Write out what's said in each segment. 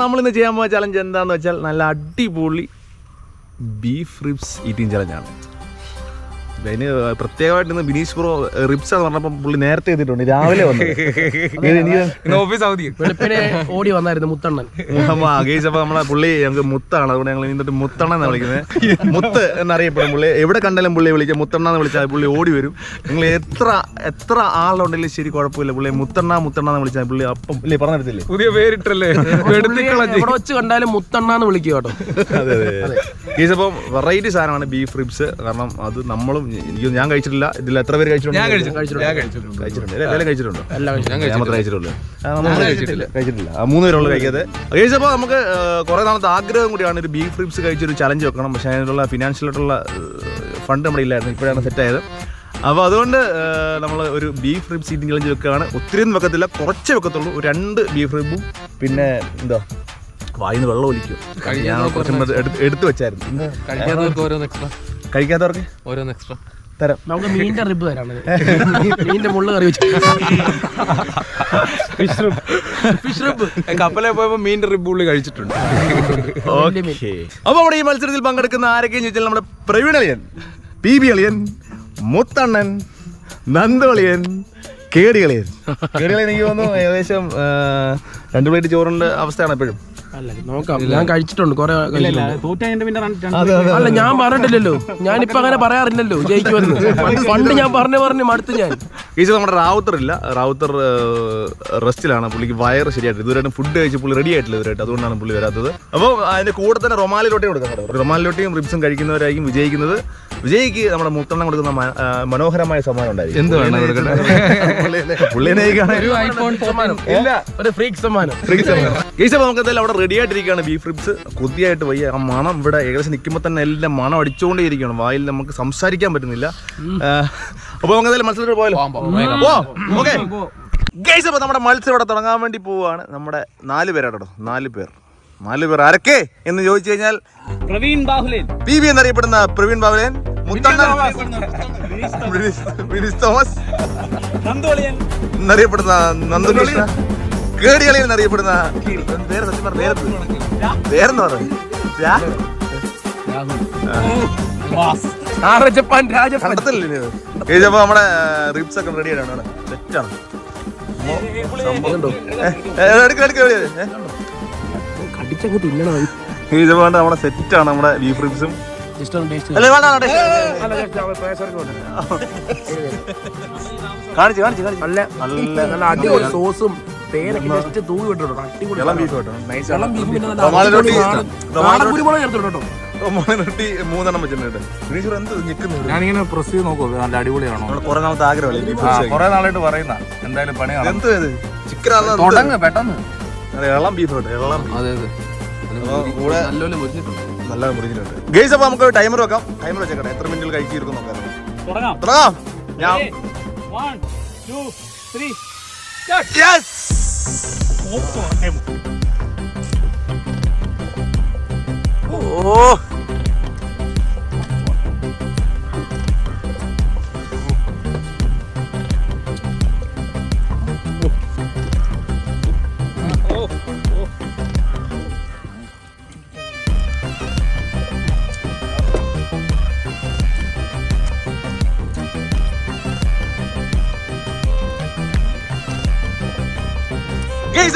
നമ്മൾ ഇന്ന് ചെയ്യാൻ പോകുന്ന ചലഞ്ച് എന്താണെന്ന് വെച്ചാൽ നല്ല അടിപൊളി ബീഫ് റിബ്സ് ഈറ്റിംഗ് ചലഞ്ചാണ് അതിന് പ്രത്യേകമായിട്ട് ഇന്ന് ബിനീഷ് ബ്രോ റിപ്സ് എന്ന് പറഞ്ഞപ്പോൾ പുള്ളി നേരത്തെ എത്തിയിട്ടുണ്ട് രാവിലെ വന്നു. ഓഫീസ് അവധി. ഓടി വന്നായിരുന്നു മുത്തണ്ണൻ. അപ്പൊ നമ്മളെ പുള്ളി ഞങ്ങൾക്ക് മുത്താണ്. അതുകൊണ്ട് ഞങ്ങൾ ഇന്നിട്ട് മുത്തണ്ണ എന്ന് വിളിക്കുന്നത്. മുത്ത് എന്നറിയപ്പെടും പുള്ളി. എവിടെ കണ്ടാലും പുള്ളിയെ വിളിക്കുക മുത്തണ്ണ എന്ന് വിളിച്ചാൽ പുള്ളി ഓടി വരും. നിങ്ങൾ എത്ര എത്ര ആളുണ്ടെങ്കിലും ശരി കുഴപ്പമില്ല. പുള്ളി മുത്തണ്ണ മുത്തണ്ണ എന്ന് വിളിച്ചാൽ പുള്ളി അപ്പം ഇല്ലേ പറഞ്ഞിട്ടില്ലേ? പുതിയ പേരിട്ടല്ലേ? എവിടെ വെച്ച് കണ്ടാലും മുത്തണ്ണ എന്ന് വിളിക്കുക കേട്ടോ. അതെ അതെ ഈസപ്പം വെറൈറ്റി സാധനമാണ് ബീഫ് റിബ്സ് കാരണം അത് നമ്മളും എനിക്ക് ഞാൻ കഴിച്ചിട്ടില്ല. ഇതിൽ എത്ര പേര് കഴിച്ചിട്ടുണ്ട്? കഴിച്ചിട്ടുണ്ട്. ഞാൻ കഴിച്ചിട്ടുണ്ട്. എല്ലാം ഞാൻ മാത്രമേ കഴിച്ചിട്ടുള്ളൂ. കഴിച്ചിട്ടില്ല. മൂന്ന് പേരുള്ളൂ കഴിക്കാതെ കഴിച്ചപ്പോൾ നമുക്ക് കുറെ നാളത്തെ ആഗ്രഹം കൂടിയാണ് ഒരു ബീഫ് റിബ്സ് കഴിച്ചൊരു ചലഞ്ച് വെക്കണം. പക്ഷേ അതിനുള്ള ഫിനാൻഷ്യൽ ആയിട്ടുള്ള ഫണ്ട് നമ്മുടെ ഇല്ലായിരുന്നു. ഇപ്പോഴാണ് സെറ്റ് ആയത്. അപ്പോൾ അതുകൊണ്ട് നമ്മൾ ഒരു ബീഫ് റിബ്സ് ഈറ്റിംഗ് ചലഞ്ച് വെക്കുകയാണ്. ഒത്തിരി ഒന്നും വെക്കത്തില്ല. കുറച്ച് വെക്കത്തുള്ളൂ. ഒരു രണ്ട് ബീഫ് റിബും പിന്നെ എന്താ? വായിന്ന് വെള്ളം ഒലിക്കും. ഞാൻ കുറച്ച് എടുത്ത് വെച്ചായിരുന്നു. കഴിക്കാത്തവർക്ക്? ഓരോന്ന് എക്സ്ട്രാ തരാം. നമുക്ക് മീനിന്റെ റിബ് തരാണ് മീനിന്റെ മുള്ള കറി വെച്ച്. ഫിഷ് റിബ് കപ്പലെ പോയപ്പോ മീൻ ഉള്ളി കഴിച്ചിട്ടുണ്ട്. ഓക്കേ. അപ്പൊ നമ്മുടെ ഈ മത്സരത്തിൽ പങ്കെടുക്കുന്ന ആരൊക്കെയും ചോദിച്ചാൽ നമ്മുടെ പ്രവീൺ അളിയൻ പി ബി അളിയൻ മുത്തണ്ണൻ നന്ദളിയൻ കേടികളിയൻ കേടികളിയൻ കേടി എനിക്ക് തോന്നുന്നു ഏകദേശം രണ്ട് പ്ലേറ്റ് ചോറിന്റെ അവസ്ഥയാണ് എപ്പോഴും. അല്ല നോക്കാം ഞാൻ കഴിച്ചിട്ടുണ്ട് കൊറേ അല്ല ഞാൻ പറഞ്ഞിട്ടില്ലല്ലോ. ഞാനിപ്പോ അങ്ങനെ പറയാറില്ലല്ലോ ജയിക്കുമെന്ന്. പണ്ട് ഞാൻ പറഞ്ഞു പറഞ്ഞു മടുത്ത് ഞാൻ. ഈച്ച നമ്മുടെ റാവുത്തർ ഇല്ല. റാവുത്തർ റെസ്റ്റിലാണ്. പുള്ളിക്ക് വയറ് ശരിയായിട്ട് ഇതുവരെയായിട്ടും ഫുഡ് കഴിച്ച് പുള്ളി റെഡി ആയിട്ടില്ല ഇതുവരെയായിട്ട്. അതുകൊണ്ടാണ് പുള്ളി വരാത്തത്. അപ്പോൾ അതിന്റെ കൂടെ തന്നെ റൊമാലി റൊട്ടിയും കൊടുക്കാൻ കേട്ടോ റൊമാലി റൊട്ടിയും റിബ്സും കഴിക്കുന്നവരായിരിക്കും വിജയിക്കുന്നത്. വിജയിക്ക് നമ്മുടെ മുത്തെണ്ണം കൊടുക്കുന്ന മനോഹരമായ സമ്മാനം ഉണ്ടായിരിക്കും. എന്ത് വേണം കൊടുക്കട്ടെ? ഒരു ഐഫോൺ സമ്മാനം. ഇല്ല. ഒരു ഫ്രീക്ക് സമ്മാനം. ഈശോ നമുക്ക് എന്തായാലും അവിടെ റെഡി ആയിട്ടിരിക്കുകയാണ്. ബീഫ് റിബ്സ് കൊതിയായിട്ട് വയ്യ. ആ മണം ഇവിടെ ഏകദേശം നിൽക്കുമ്പോൾ തന്നെ എല്ലാം മണം അടിച്ചുകൊണ്ടേ അടിച്ചുകൊണ്ടേയിരിക്കുകയാണ് വായിൽ നമുക്ക് സംസാരിക്കാൻ പറ്റുന്നില്ല. അപ്പോൾ നമുക്ക് എന്തായാലും മത്സരത്തിൽ പോയാലോ? ഓക്കെ. ഗൈസ് അപ്പോൾ നമ്മുടെ മത്സരം ഇവിടെ തുടങ്ങാൻ വേണ്ടി പോവുകയാണ് നമ്മുടെ നാല് പേരാട്ടോ നാല് പേർ. നാല് പേർ ആരൊക്കെ എന്ന് ചോദിച്ചു കഴിഞ്ഞാൽ പ്രവീൺ ബാഹുലേൻ. പി ബി എന്നറിയപ്പെടുന്ന പ്രവീൺ ബാഹുലേൻ മുത്തണ്ണ തോമസ് എന്നറിയപ്പെടുന്ന നന്ദകൃഷ്ണ കേടികളി എന്നറിയപ്പെടുന്ന പേര് സത്യം പറഞ്ഞ പേരെന്ന് പറഞ്ഞു ആറജപ്പാൻ രാജപ്പാൻ കഴിച്ചപ്പോ നമ്മുടെ റിപ്സ് ഒക്കെ റെഡി ആയിട്ടാണ് നമ്മുടെ സെറ്റാണ് നമ്മുടെ ബീഫ് റിപ്സും കാണിച്ചു കാണിച്ചു കാണിച്ചു. നല്ല നല്ല നല്ല അടിപൊളി സോസും തേനൊക്കെ ജസ്റ്റ് തൂവി വിട്ടിട്ടുണ്ട്. അടിപൊളി ഇളം ബീഫ്. കേട്ടോ. നൈസ് ഇളം beef പിന്നെ നല്ല റൊമാലി റൊട്ടി നാടൻ- റൊമാലി നാടൻ റൊട്ടി കുരുമുളക് ചേർത്തിട്ടുണ്ട് കേട്ടോ. റൊമാലി റൊട്ടി മൂന്നെണ്ണം വെച്ചിട്ടുണ്ട് വിനീശ്വർ എന്ത് ഞെക്കുന്നു ഞാനിങ്ങനെ പ്രസ് ചെയ്ത് നോക്കൂ നല്ല അടിപൊളിയാണോ? കൊറേ കുറെ നാളത്തെ ആഗ്രഹമല്ലേ ബീഫ് ആ റിബ്സ് കൊറേ നാളായിട്ട് പറയുന്ന. എന്തായാലും പണി കാണാം. എന്ത് ഇത്? ചിക്കൻ തുടങ്ങ് പെട്ടെന്ന്. ഇളം ബീഫ് കേട്ടോ ഇളം beef. അതെ അതെ. അപ്പൊ കൂടെ നല്ലപോലെ മുരിഞ്ഞിട്ടുണ്ട് നല്ല മുറിഞ്ഞിട്ടുണ്ട്. ഗേസ് അപ്പൊ നമുക്ക് ടൈമർ വെക്കാം. ടൈമർ വെച്ചേക്കട്ടെ. എത്ര മിനിറ്റിൽ കഴിച്ചിരിക്കും നോക്കാം. തുടങ്ങാം. തുടങ്ങാം. ഞാൻ യെസ് โอ้โห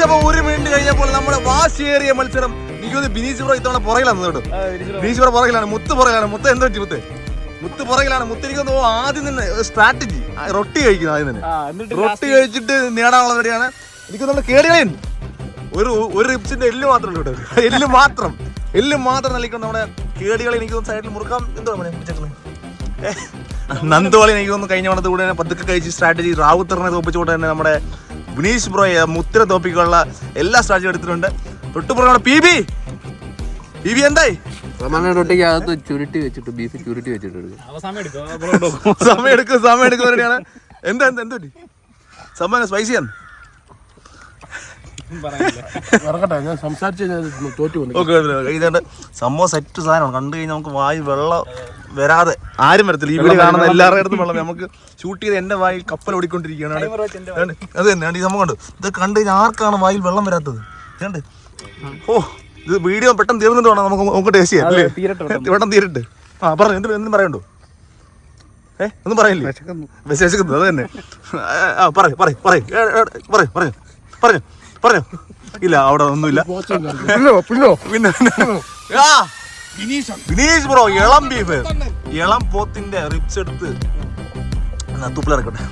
അപ്പൊ ഒരു മിനിറ്റ് കഴിഞ്ഞപ്പോൾ നമ്മുടെ വാശിയേറിയ മത്സരം എനിക്ക് തോന്നുന്നു ബിനീഷ് ബ്രോ ഇത്തവണ പുറകിലാണ് കേട്ടോ ബിനീഷ് ബ്രോ പുറകിലാണ് മുത്ത് പുറകിലാണ്. മുത്ത് എന്താ പറ്റി മുത്ത്? മുത്ത് പുറകിലാണ്. മുത്ത് എനിക്ക് തോന്നുന്നു ആദ്യം തന്നെ സ്ട്രാറ്റജി റൊട്ടി കഴിക്കുന്നു ആദ്യം തന്നെ. റൊട്ടി കഴിച്ചിട്ട് നേടാനുള്ള റെഡിയാണ്. എനിക്ക് നമ്മൾ കേടുകളയും ഒരു ഒരു റിപ്സിന്റെ എല്ല് മാത്രം കേട്ടോ. എല്ല് മാത്രം. എല്ല് മാത്രം നൽകിക്കൊണ്ട് നമ്മുടെ കേടുകളെ എനിക്ക് സൈഡിൽ മുറുക്കാം. എന്തോ നന്ദോളി എനിക്ക് തോന്നുന്നു കഴിഞ്ഞ വണത്ത് കൂടെ തന്നെ പതുക്കെ കഴിച്ച് സ്ട്രാറ്റജി റാവുത്തറിനെ തോപ്പിച്ചുകൊണ്ട് തന്നെ നമ്മുടെ വിനീഷ് ബ്രോയെ മുത്തിര തോപ്പിക്കുള്ള എല്ലാ സ്ട്രാറ്റജി എടുത്തിട്ടുണ്ട്. തൊട്ടുപുറം പി ബി. പി ബി എന്തായി? സമാന റൊട്ടിക്ക് അകത്ത് ചുരുട്ടി വെച്ചിട്ട് ബീഫ് ചുരുട്ടി വെച്ചിട്ട് എടുക്കും. സമയം എടുക്കും സമയം എടുക്കും റെഡിയാണ് എന്താ എന്താ എന്തുപറ്റി സംഭവം സ്പൈസിയാണ് സംസാരിച്ച് സംഭവം സെറ്റ് സാധനമാണ്. കണ്ടു കഴിഞ്ഞാൽ നമുക്ക് വായി വെള്ളം വരാതെ ആരും വരത്തില്ല. ഈ വീട് കാണുന്ന എല്ലാവരുടെ അടുത്തും വെള്ളം. നമുക്ക് ഷൂട്ട് ചെയ്ത് എന്റെ വായിൽ കപ്പൽ ഓടിക്കൊണ്ടിരിക്കുകയാണ്. അത് തന്നെ ഈ സംഭവം കണ്ടു. ഇത് കണ്ടു ആർക്കാണ് വായിൽ വെള്ളം വരാത്തത്? ഏണ്ട് ഓ ഇത് വീഡിയോ പെട്ടെന്ന് തീർന്നിട്ട് വേണം. നമുക്ക് നമുക്ക് ടേസ്റ്റ് ചെയ്യാം അല്ലേ? പെട്ടെന്ന്. തീരട്ട്. ആ പറഞ്ഞു എന്ത് എന്തും പറയണ്ടോ? ഏ ഒന്നും പറയില്ലേ? വിശേഷിക്കുന്നു അത് തന്നെ. ആ പറയും പറയും പറയും പറയും പറയും പറഞ്ഞു പറഞ്ഞു ഇല്ല അവിടെ ഒന്നുമില്ല. പിന്നെ. ആ ബ്രോ ഇളം ബീഫ്. ഇളം പോത്തിന്റെ റിപ്സ് എടുത്ത് തുപ്പിലിറക്കട്ടെ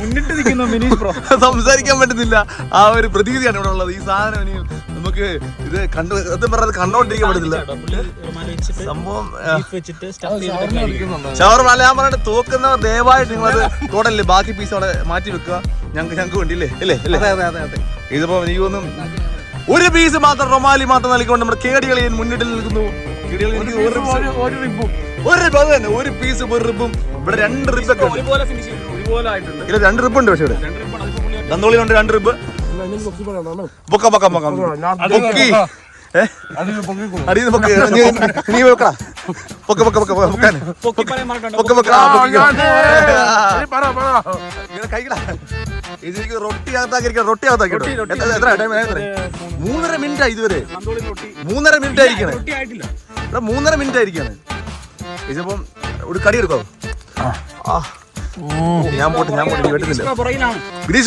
മുന്നിട്ട് നിൽക്കുന്ന മിനീഷ് ബ്രോ. സംസാരിക്കാൻ പറ്റുന്നില്ല. ആ ഒരു പ്രതീതിയാണ് ഇവിടെ ഉള്ളത്. ഈ സാധനം ഇനി നമുക്ക് ഇത് കണ്ടു സത്യം പറഞ്ഞത് കണ്ടോണ്ടിരിക്കാൻ പറ്റുന്നില്ല. സംഭവം ഷവർമ ഞാൻ പറഞ്ഞിട്ട് തൂക്കുന്ന ദയവായിട്ട് നിങ്ങളത് തുടല്ലേ ബാക്കി പീസ് അവിടെ മാറ്റി വെക്കുക. ഞങ്ങൾക്ക് ഞങ്ങൾക്ക് വേണ്ടി അല്ലേ അല്ലേ ഇതിപ്പോ എനിക്ക് തോന്നുന്നു ഒരു പീസ് മാത്രം റൊമാലി മാത്രം നൽകിക്കൊണ്ട് നമ്മുടെ കേടികളി മുന്നിട്ട് നിൽക്കുന്നു. ഒരു ഒരു റിബ് തന്നെ. ഒരു പീസ് ഒരു റിബും ഇവിടെ രണ്ട് റിബൊക്കെ ഇതിൽ രണ്ട് റിബ് ഉണ്ട് പക്ഷെ ഇവിടെ. നന്തോളി ഉണ്ട് രണ്ട് റിബ് പൊക്ക പൊക്ക പൊക്ക. പൊക്കി. ഏ? അടിയിൽ പൊക്കി നീ വെക്കടാ. പൊക്ക പൊക്ക പൊക്ക പൊക്കാൻ പൊക്കി പൊക്ക. ഇങ്ങനെ കഴിക്കടാ റൊട്ടി റൊട്ടി അകത്താക്കി എത്ര ടൈം മൂന്നര മിനിറ്റ് ആയി ഇതുവരെ. മൂന്നര മിനിറ്റ് ആയിരിക്കണേ. ഇവിടെ മൂന്നര മിനിറ്റ് ആയിരിക്കാണ്. ഇതിപ്പം ഒരു കടി എടുക്കാവോ. ഞാൻ പോട്ടെ ഞാൻ പോട്ടെ വെട്ടുന്നില്ല.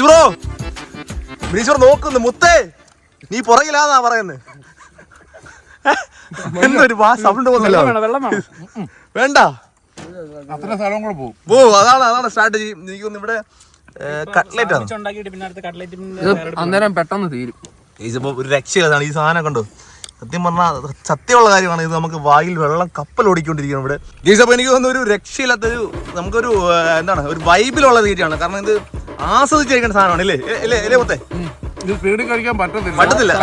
ബ്രോ ബിനീഷ് ബ്രോ നോക്കുന്നു മുത്തേ. നീ പുറകിലാന്നാ പറയുന്നത് എന്നൊരു വാ സൗണ്ട് വേണം വേണ്ട. അത്ര സ്ഥലം കൂടെ പോകും. അതാണ് അതാണ് സ്ട്രാറ്റജി എനിക്ക് ഇവിടെ കട്ട്ലേറ്റ് ആണ്? അന്നേരം പെട്ടെന്ന് തീരും. ഇതിപ്പോ ഒരു രക്ഷയില്ലാതാണ് ഈ സാധനം കണ്ടോ? സത്യം പറഞ്ഞാൽ സത്യമുള്ള കാര്യമാണ് ഇത് നമുക്ക് വായിൽ വെള്ളം കപ്പൽ ഓടിക്കൊണ്ടിരിക്കണം ഇവിടെ. ഗീസ് അപ്പോൾ എനിക്ക് തോന്നുന്നു ഒരു രക്ഷയില്ലാത്തൊരു നമുക്കൊരു എന്താണ് ഒരു വൈബിലുള്ള തീറ്റയാണ്. കാരണം ഇത് ആസ്വദിച്ചിരിക്കേണ്ട സാധനമാണ് ഇല്ലേ? ഇല്ലേ ഇല്ലേ മുത്തേ? ഇത് സ്പീഡിൽ കഴിക്കാൻ പറ്റത്തില്ല. പറ്റത്തില്ല.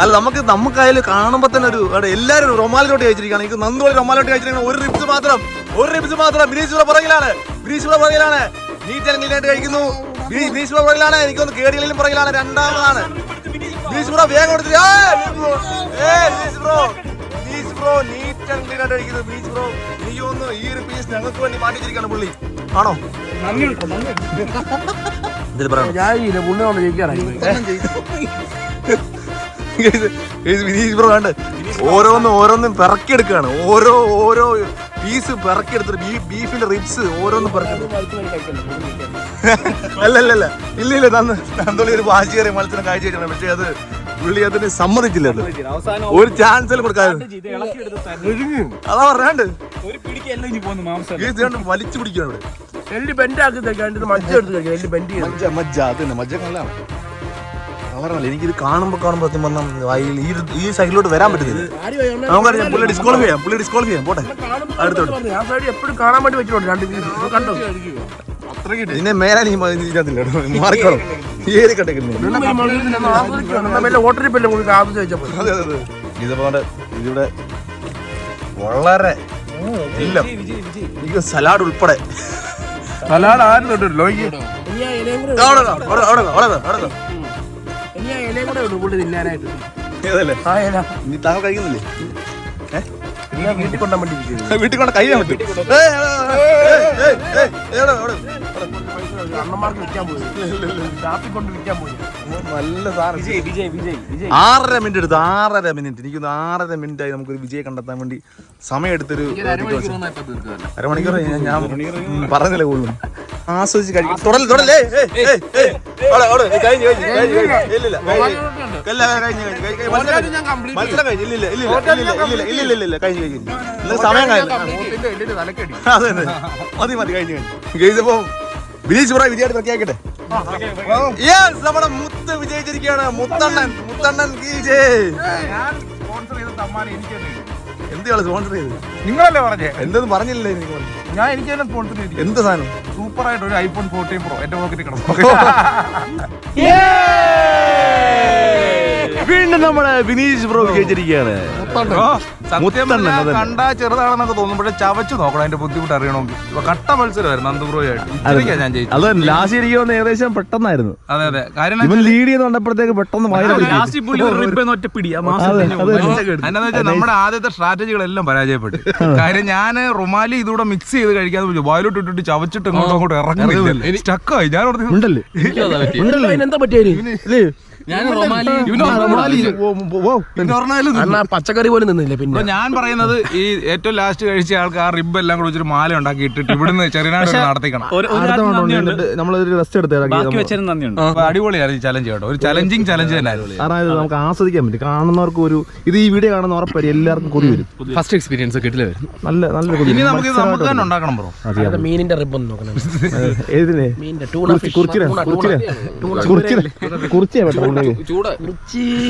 അല്ല നമുക്ക് നമുക്കായാലും കാണുമ്പോ തന്നെ ഒരു എല്ലാരും എല്ലാവരും റൊമാലിലോട്ട് കഴിച്ചിരിക്കുകയാണ്. എനിക്ക് നന്ദോളി റൊമാലോട്ട് കഴിച്ചിരിക്കണം ഒരു റിപ്സ് മാത്രം. ഒരു റിപ്സ് മാത്രം. ബിനീഷ് ഇവിടെ പുറകിലാണ്. ബിനീഷ് ഇവിടെ പുറകിലാണ്. നീറ്റ് ആൻഡ് ക്ലീനായിട്ട് കഴിക്കുന്നു. ബിനീ- ബിനീഷ് ഇവിടെ പുറകിലാണ്. എനിക്കൊന്ന് കേടികളിലും പുറകിലാണ്. രണ്ടാമതാണ്. ബിനീഷ് ബ്രോ വേഗം കൊടുത്തിട്ട് Bineesh bro. Bineesh bro. Neat and Bineesh bro എനിക്ക് തോന്നുന്നു ഈ ഒരു പീസ് ഞങ്ങൾക്ക് വേണ്ടി മാറ്റിച്ചിരിക്കുകയാണ് പുള്ളി. ആണോ? ഇതിൽ പറയണം. ഞാൻ കൊണ്ട് ജയിക്കാറായി ഓരോന്നും ഓരോന്നും പിറക്കിയെടുക്കുകയാണ്. ഓരോ ഓരോ പീസ് പിറക്കിയെടുത്തിട്ട് ബീഫിന്റെ റിബ്സ് ഓരോന്നും പിറക്കി. അല്ലല്ലല്ല അല്ല അല്ല ഇല്ല ഇല്ല തന്ന്. തന്തോളി ഒരു വാശിയേറിയ മത്സരം കാഴ്ചവെച്ചാണ് പക്ഷേ അത് പുള്ളി അതിന് അവസാനം ഒരു ചാൻസിൽ കൊടുക്കാതെ അതാ കണ്ട് വലിച്ചു പിടിക്കണം ഇവിടെ. എല്ലി ബെൻഡാക്കി തേക്കാണ്ട് മജ്ജ എടുത്ത് കഴിക്കാം എല്ലി ബെൻഡ് ചെയ്ത് മജ്ജ മജ്ജ അത് തന്നെ മജ്ജ കല്ലാണ് കളറല്ല എനിക്കിത് കാണുമ്പോൾ കാണുമ്പോൾ സത്യം പറഞ്ഞാൽ ഈ സൈഡിലോട്ട് വരാൻ പറ്റുന്നില്ല നമുക്കറിയാം പുള്ളി ഡിസ്ക്വാളിഫൈ ചെയ്യാം പുള്ളി ഡിസ്ക്വാളിഫൈ ചെയ്യാം പോട്ടെ. അടുത്തോട്ട്. എപ്പോഴും കാണാൻ വേണ്ടി വെച്ചിട്ടുണ്ട് രണ്ട് കണ്ടോ? ഇതിനെ മേലാൻ ഈ ഇതിനകത്തില്ല മാറിക്കോളും ഏത് കട്ടേക്കുന്നു വല്ല ഹോട്ടലിൽ പെല്ലും കൂടി ആവശ്യം വെച്ചപ്പോൾ അതെ അതെ ഇതുപോലെ ഇതിവിടെ വളരെ എല്ലാം എനിക്ക് സലാഡ് ഉൾപ്പെടെ സലാഡ് ആരും ഇല നീ താങ്കൾ കഴിക്കുന്നില്ലേ വീട്ടിൽ കൊണ്ടാൻ വേണ്ടി. വീട്ടിൽ കൊണ്ട് കഴിയാൻ പറ്റും അണ്ണന്മാർക്ക് വിൽക്കാൻ പോയി. ഷാപ്പിൽ കൊണ്ട് വിൽക്കാൻ പോയി. നല്ല സാധനം. വിജയ് വിജയ് വിജയ് വിജയ്. ആറര മിനിറ്റ് എടുത്ത് ആറര മിനിറ്റ് എനിക്ക് ആറര മിനിറ്റ് ആയി നമുക്കൊരു വിജയ് കണ്ടെത്താൻ വേണ്ടി സമയം എടുത്തൊരു അരമണിക്കൂർ ഞാൻ പറഞ്ഞില്ല കൂടുതലും? ആസ്വദിച്ച് കഴിക്കും. തുടൽ തുടല്ലേ കഴിഞ്ഞു കഴിഞ്ഞു കഴിഞ്ഞു കഴിഞ്ഞു. ഇല്ലില്ല മത്സരം കഴിഞ്ഞു. കഴിഞ്ഞു. കഴിഞ്ഞു സമയം കഴിഞ്ഞു. അതെ അതെ മതി മതി കഴിഞ്ഞു കഴിഞ്ഞു. കഴിച്ചപ്പോ ബിനീഷ് പറയാ വിജയമായിട്ട് പ്രഖ്യാപിക്കട്ടെ യെസ് നമ്മുടെ മുത്ത് വിജയിച്ചിരിക്കുകയാണ്. മുത്തണ്ണൻ മുത്തണ്ണൻ കീ ജയ്. എന്താണ് സ്പോൺസർ ചെയ്തത് നിങ്ങളല്ലേ പറഞ്ഞേ? എന്തെന്ന് പറഞ്ഞില്ലേ എനിക്ക് ഞാൻ എനിക്ക് തന്നെ സ്പോൺസർ ചെയ്തു. എന്ത് സാധനം? സൂപ്പർ ആയിട്ട് ഒരു ഐഫോൺ ഫോർട്ടീൻ പ്രോ എന്റെ പോക്കറ്റിൽ കിടന്നു വീണ്ടും നമ്മുടെ വിനീഷ് പ്രോ വിജയിച്ചിരിക്കുകയാണ്. സത്യം പറഞ്ഞാൽ. കണ്ടാ ചെറുതാണെന്നൊക്കെ തോന്നുമ്പോഴേ ചവച്ച് നോക്കണം അതിന്റെ ബുദ്ധിമുട്ട് അറിയണമെങ്കിൽ. കട്ട മത്സരമായിരുന്നു അന്തപുറമായിട്ട് ഞാൻ ജയിച്ചു അത് ലാസ്റ്റ് ഏകദേശം പെട്ടെന്നായിരുന്നു. അതെ അതെ. കാരണം ഇവൻ ലീഡ് ചെയ്ത് കണ്ടപ്പോഴത്തേക്ക് പെട്ടെന്ന് എന്നാന്ന് വെച്ചാൽ നമ്മുടെ ആദ്യത്തെ സ്ട്രാറ്റജികളെല്ലാം പരാജയപ്പെട്ടു. കാര്യം ഞാൻ റുമാലി ഇതുകൂടെ മിക്സ് ചെയ്ത് കഴിക്കാതെ വായിലോട്ട് ഇട്ടിട്ട് ചവച്ചിട്ട് ഇങ്ങോട്ടും അങ്ങോട്ടും ഇറങ്ങുന്നില്ല സ്റ്റക്കായി ഞാൻ ഉണ്ടല്ലേ? എന്താ പറ്റിയ? ഞാൻ റൊമാലി അണ്ണാ പച്ചക്കറി പോലും നിന്നില്ല? ഇപ്പൊ പിന്നെ ഞാൻ പറയുന്നത് ഈ ഏറ്റവും ലാസ്റ്റ് കഴിച്ച ആൾക്ക് ആ റിബ് എല്ലാം കൂടെ വെച്ചൊരു മാല ഉണ്ടാക്കി ഇട്ടിട്ട് ഇവിടുന്ന് ചെറിയനാട് വരെ നടത്തിക്കണം. നമ്മളൊരു റെസ്റ്റ് എടുത്ത് ബാക്കി വെച്ചതിന് നന്ദിയുണ്ട്. അപ്പൊ അടിപൊളിയായിരുന്നു ഈ ചലഞ്ച് കേട്ടോ. ഒരു ചലഞ്ചിങ് ചലഞ്ച് തന്നെയായിരുന്നു അതായത് നമുക്ക് ആസ്വദിക്കാൻ പറ്റും. കാണുന്നവർക്ക് ഒരു ഇത് ഈ വീഡിയോ കാണുന്ന ഉറപ്പായി എല്ലാവർക്കും കൊതി വരും. ഫസ്റ്റ് എക്സ്പീരിയൻസ് കിട്ടില്ലായിരുന്നു നല്ല നല്ല കൊതി ഇനി വരും. നമുക്ക് നമുക്ക് തന്നെ ഉണ്ടാക്കണം ബ്രോ അത് മീനിന്റെ റിബ് ഒന്ന് നോക്കണം. ഏതിനെ? കുറിച്ചിനെ കുറിച്ചിനെ കുറിച്ചിനെ കുറിച്ചിയാ. ചൂട്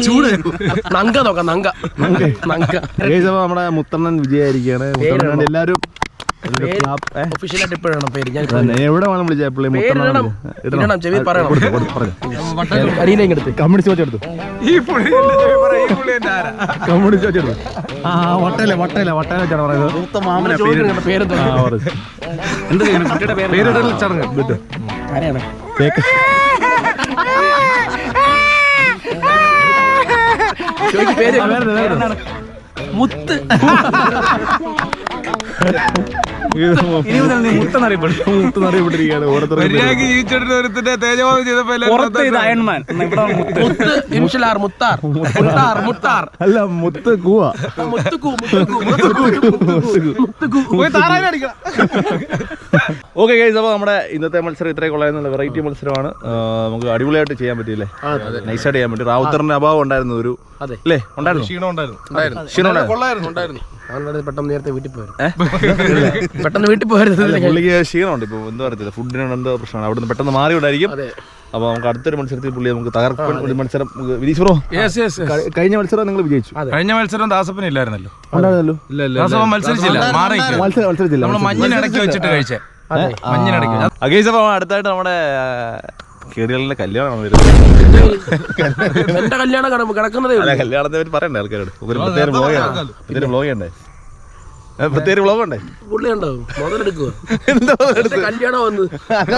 ചൂട്. നങ്ക നോക്കാം നങ്ക. നങ്ക. Guys, അപ്പൊ നമ്മുടെ മുത്തണ്ണൻ വിജയായിരിക്കുകയാണ്. മുത്തണ്ണൻ എല്ലാവരും എവിടെ വേണം. വിളിച്ചാ. പുള്ളി മുത്തണ്ണൻ കമ്മ്യൂണിസ്റ്റ് വാച്ച് എടുത്തു. ഈ പുള്ളി ചെവി പറ, ഈ പുള്ളി എന്റെ ആരാ? കമ്മ്യൂണിസ്റ്റ് വാച്ച് എടുത്തു. ആ വട്ടയില വട്ടയില വട്ടയില വെച്ചാണ് പറയുന്നത്. ചടങ്ങ്. പേര്. മുത്ത്. ഇനി മുതൽ നീ മുത്തെന്നറിയപ്പെടും മുത്ത് നിറയപ്പെട്ടിരിക്കുകയാണ് ഓരോരുത്തരും മര്യാദയ്ക്ക് ജീവിച്ചിട്ട് ഒരുത്തിന്റെ തേജോധം ചെയ്തപ്പോ അയൺമാൻ. മുത്ത്. മുത്ത് ഇൻഷലാർ മുത്താർ. മുത്താർ മുത്താർ. അല്ല മുത്ത് കൂവ. മുത്തുക്കു മുത്തുക്കു മുത്തുക്കു പോയി താറാവിനെ അടിക്കണം. ഓക്കെ ഗൈസ് അപ്പോൾ നമ്മുടെ ഇന്നത്തെ മത്സരം ഇത്രയും ഉള്ളതെന്നുള്ള വെറൈറ്റി മത്സരമാണ്. നമുക്ക് അടിപൊളിയായിട്ട് ചെയ്യാൻ പറ്റിയില്ലേ? നൈസായിട്ട് ചെയ്യാൻ പറ്റി. റാവുത്തറിന്റെ അഭാവം ഉണ്ടായിരുന്നു ഒരു അതെ. അല്ലേ ഉണ്ടായിരുന്നു? ക്ഷീണം ഉണ്ടായിരുന്നു. ക്ഷീണം ഉണ്ടായിരുന്നു. പെട്ടെന്ന് നേരത്തെ വീട്ടിൽ പോയത് പെട്ടെന്ന് വീട്ടിൽ അല്ല, പുള്ളിക്ക് ക്ഷീണമുണ്ട്. ഇപ്പോൾ എന്താ പറയുക ഫുഡിനോട് എന്തോ പ്രശ്നമാണ്. അവിടുന്ന് പെട്ടെന്ന് മാറി ഉണ്ടായിരിക്കും അതെ. അപ്പോൾ നമുക്ക് അടുത്തൊരു മത്സരത്തിൽ പുള്ളി നമുക്ക് തകർപ്പൻ ഒരു മത്സരം വിനീഷ് ബ്രോ? യെസ് യെസ് കഴിഞ്ഞ മത്സരം നിങ്ങൾ വിജയിച്ചു. കഴിഞ്ഞ മത്സരം ദാസപ്പൻ ഇല്ലായിരുന്നല്ലോ. ഉണ്ടായിരുന്നല്ലോ? ദാസപ്പൻ മത്സരിച്ചില്ല. മാറി മത്സരം മത്സരത്തില്ല നമ്മൾ മഞ്ഞിനിടയ്ക്ക് വെച്ചിട്ട് കഴിച്ചേ. അഗേസ് അടുത്തായിട്ട് നമ്മുടെ കേറികളിലെ കല്യാണമാണ് വരുന്നത്. എന്റെ കല്യാണം കിട- കിടക്കുന്നതേ ഉള്ളൂ. കല്യാണത്തെ പറ്റി പറയണ്ടേ ആൾക്കാരോട്. ഒരു പ്രത്യേക ബ്ലോഗ് പ്രത്യേക ബ്ലോഗ് ഉണ്ടേ? പ്രത്യേക ബ്ലോഗ് ഉണ്ടേ? പുള്ളി ഉണ്ടോ മുതലെടുക്കുക കല്യാണം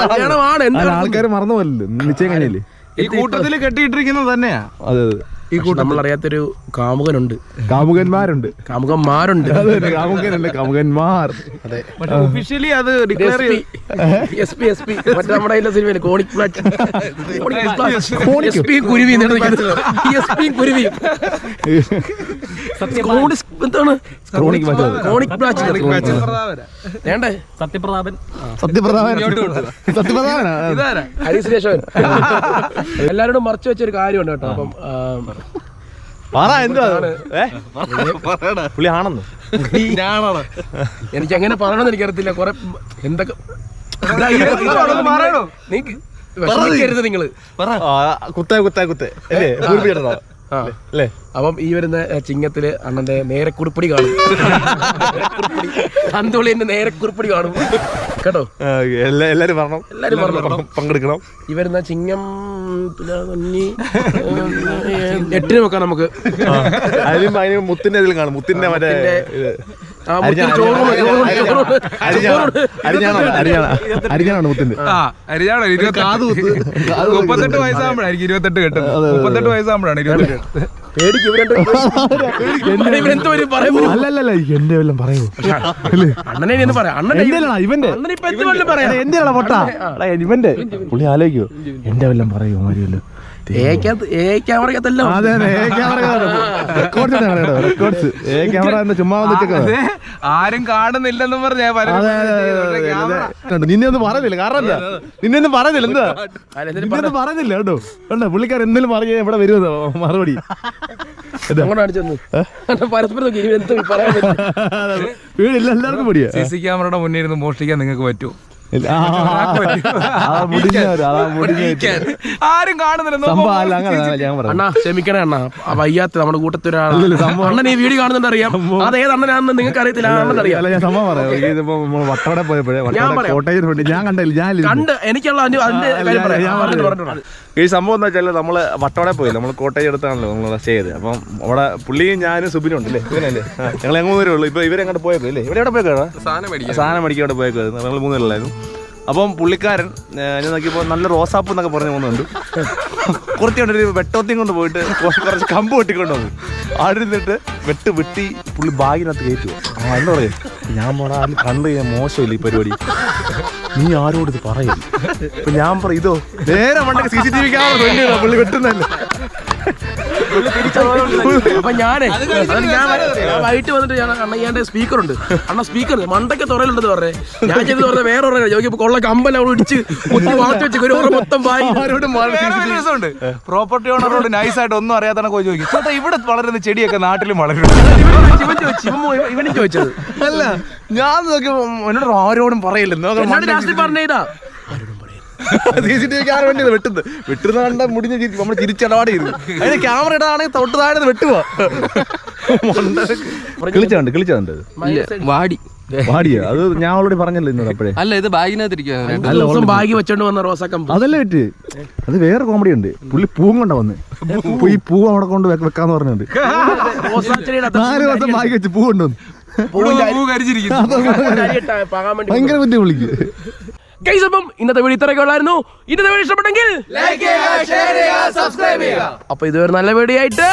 കല്യാണമാണ് ആൾക്കാർ മറന്നു പോലല്ലോ നിശ്ചയം കഴിഞ്ഞില്ലേ ഈ കൂട്ടത്തിൽ കെട്ടിയിട്ടിരിക്കുന്നത് തന്നെയാ. അതെ അതെ. ഈ കൂട്ടം നമ്മളറിയാത്തൊരു കാമുകനുണ്ട്. കാമുകന്മാരുണ്ട്. കാമുകന്മാരുണ്ട്. കാമുകനുണ്ട് കാമുകന്മാർ. അതെ. ഒഫീഷ്യലി അത് declare S P S P മറ്റേ നമ്മുടെ അതിലെ സിനിമയിൽ കോണിക് ഫ്ലാറ്റ്. എസ് പി കുരുവി എസ് പി കുരുവി സത്യപ്രതാപൻ എല്ലാരോടും മറച്ചു വെച്ചൊരു കാര്യമുണ്ട് കേട്ടോ അപ്പം പറ? പുള്ളി ആണെന്ന് എനിക്ക് എങ്ങനെ പറയണമെന്ന് എനിക്കറിയത്തില്ല കൊറേ എന്തൊക്കെ നീ നിങ്ങൾ കുത്തേ കുത്തേ കുത്തേ അല്ലേ അല്ലേ? അപ്പം ഈ വരുന്ന ചിങ്ങത്തിൽ അണ്ണന്റെ നേരെ കുറിപ്പടി കാണും. അന്തുളിന്റെ നേരെ കുറിപ്പടി കാണും. കേട്ടോ? എല്ലാരും പറഞ്ഞു എല്ലാരും പറഞ്ഞു പങ്കെടുക്കണം. ഈ വരുന്ന ചിങ്ങം എട്ടിന് വെക്കാം നമുക്ക്. അതിലും അതിന് മുത്തിന്റെ ഇതിൽ കാണും. മുത്തിന്റെ മറ്റേ അരിഞ്ഞാണ് ഇരുപത്തി മുപ്പത്തെട്ട് വയസ്സാകുമ്പോഴായിരിക്കും ഇരുപത്തെട്ട് കെട്ടുന്നത്. മുപ്പത്തെട്ട് വയസ്സാകുമ്പോഴാണ് ഇരുപത്തെട്ട് അല്ലല്ല എന്റെ വല്ലതും പറയൂ. അണ്ണനെ എന്ന് പറയാം. ഇവന്റെ. അണ്ണനെ ഇപ്പൊ എന്ത് വേണമെങ്കിലും പറയാം? പൊട്ടാ? എടാ, ഇവന്റെ. പുള്ളി ആലോചിക്കോ. എന്റെ വല്ലതും പറയൂ മാരിയല്ലോ ആരും കാണുന്നില്ലെന്നും പറഞ്ഞ. നിന്നെ ഒന്നും പറഞ്ഞില്ല കാരണം എന്താ? നിന്നെ ഒന്നും എന്താ? നിന്നെ ഒന്നും കേട്ടോ കണ്ടോ? പുള്ളിക്കാർ എന്തെങ്കിലും പറഞ്ഞാൽ ഇവിടെ വരുമെന്നോ മറുപടി. പറ്റും? വീടില്ല എല്ലാവർക്കും പൊടിയാ. സി സി ക്യാമറയുടെ മുന്നിൽ ഇരുന്ന് മോഷ്ടിക്കാൻ നിങ്ങൾക്ക് പറ്റുമോ ആരും കാണുന്നില്ല ക്ഷമിക്കണേ അണ്ണാ വയ്യാത്ത നമ്മുടെ കൂട്ടത്തിൽ അണ്ണൻ ഈ വീഡിയോ കാണുന്നുണ്ട് അറിയാം അത് ഏത് അണ്ണനാണെന്ന് നിങ്ങൾക്ക് അറിയത്തില്ല അണ്ണൻ അറിയാം ഞാൻ സംഭവം നമ്മൾ പോയപ്പോഴേ ഞാൻ കണ്ടില്ല ഞാൻ. ഈ സംഭവം എന്താ നമ്മൾ വട്ടവടെ പോയി നമ്മൾ കോട്ടയം എടുത്താണല്ലോ നമ്മൾ ചെയ്ത് അപ്പം അവിടെ പുള്ളിയും ഞാനും സുബിനും ഉണ്ടല്ലേ ഇവനല്ലേ ഞങ്ങൾ എങ്ങനെ മൂന്ന് ഉള്ളൂ ഇപ്പൊ ഇവരെങ്ങോട്ട് പോയേക്കോ അല്ലേ ഇവിടെ എവിടെ പോയേക്കോ സാധനം മേടിക്കാൻ സാധനം മേടിക്കാൻ അവിടെ പോയേക്കായിരുന്നു ഞങ്ങൾ മൂന്നുപേരുള്ളായിരുന്നു അപ്പം പുള്ളിക്കാരൻ ഞാൻ നോക്കിയപ്പോൾ നല്ല റോസാപ്പ് എന്നൊക്കെ പറഞ്ഞു പോകുന്നുണ്ട്. കുറച്ച് കൊണ്ട് ഒരു വെട്ടോത്തിയും കൊണ്ട് പോയിട്ട് കുറച്ച് കമ്പ് വെട്ടിക്കൊണ്ട് വന്നു. അവിടെ നിന്നിട്ട് വെട്ട് വെട്ടി പുള്ളി ബാഗിനകത്ത് കയറ്റുക ആ എന്താ പറയുക ഞാൻ പോടാ കണ്ട് കഴിഞ്ഞാൽ മോശമില്ല ഈ പരിപാടി? നീ ആരോട് ഇത് പറയും ഞാൻ പറയും ഇതോ നേരെ മണ്ടക്ക് C C T V camera പുള്ളി വെട്ടുന്നല്ലേ അപ്പൊ ഞാനേ ഞാൻ വൈകിട്ട് വന്നിട്ട് ഞാൻ അണ്ണയ്യാന്റെ സ്പീക്കർ ഉണ്ട് അണ്ണ സ്പീക്കർ മണ്ടയ്ക്ക് തുറയിലുണ്ടെന്ന് പറഞ്ഞേ. ഞാൻ ചെയ്ത് പറഞ്ഞ വേറെ ഉറങ്ങ ചോദിക്കുമ്പോ കൊള്ള കമ്പല അവിടെ ഇടിച്ച് കുത്തി വാർത്ത വെച്ച് ഒരു ഉറ മൊത്തം രസമുണ്ട്. പ്രോപ്പർട്ടി ഓണറോട് നൈസ് ആയിട്ട് ഒന്നും അറിയാത്തവനെ പോയി ചോദിക്കും. ചേട്ടാ ഇവിടെ വളരുന്ന ചെടിയൊക്കെ നാട്ടിലും വളരും. ഇവനും ചോദിച്ചത്. അല്ല ഞാൻ നോക്കി എന്നോട് ആരോടും പറയില്ല എന്നോട് ലാസ്റ്റിൽ പറഞ്ഞ ഇതാ C C T V camera വേണ്ടി വെട്ടുന്നത് വെട്ടുന്ന കണ്ട മുടിഞ്ഞ് നമ്മൾ തിരിച്ചടപാട് ചെയ്തു അതിന് ക്യാമറ ഇടാണെങ്കിൽ തൊട്ട് താഴെ വെട്ടുവാ. കിളിച്ചുണ്ട് കിളിച്ചുണ്ട് വാടി. വാടിയോ? അത് ഞാൻ ഓൾറെഡി പറഞ്ഞല്ലോ ഇന്നോട് അപ്പോഴേ. അല്ല ഇത് ബാഗിനകത്തിരിക്കും ബാഗി വെച്ചോണ്ട് വന്ന റോസാക്കമ്പ് അതല്ല പറ്റ് അത് വേറെ കോമഡി ഉണ്ട്. പുള്ളി പൂവും കൊണ്ട വന്ന്. ഈ പൂവ് അവിടെ കൊണ്ട് വെക്ക- വെക്കാന്ന് പറഞ്ഞിട്ടുണ്ട് റോസാച്ചെടിയുടെ നാല് ദിവസം ബാക്കി വെച്ച് പൂ കൊണ്ടുവന്നു. ഭയങ്കര ബുദ്ധി പുള്ളിക്ക് ഗൈസ് അപ്പം ഇന്നത്തെ വീഡിയോ ഇത്രയൊക്കെ ഉള്ളായിരുന്നു. ഇന്നത്തെ വീഡിയോ ഇഷ്ടപ്പെട്ടെങ്കിൽ അപ്പൊ ഇതുവരെ നല്ല വീഡിയോ ആയിട്ട്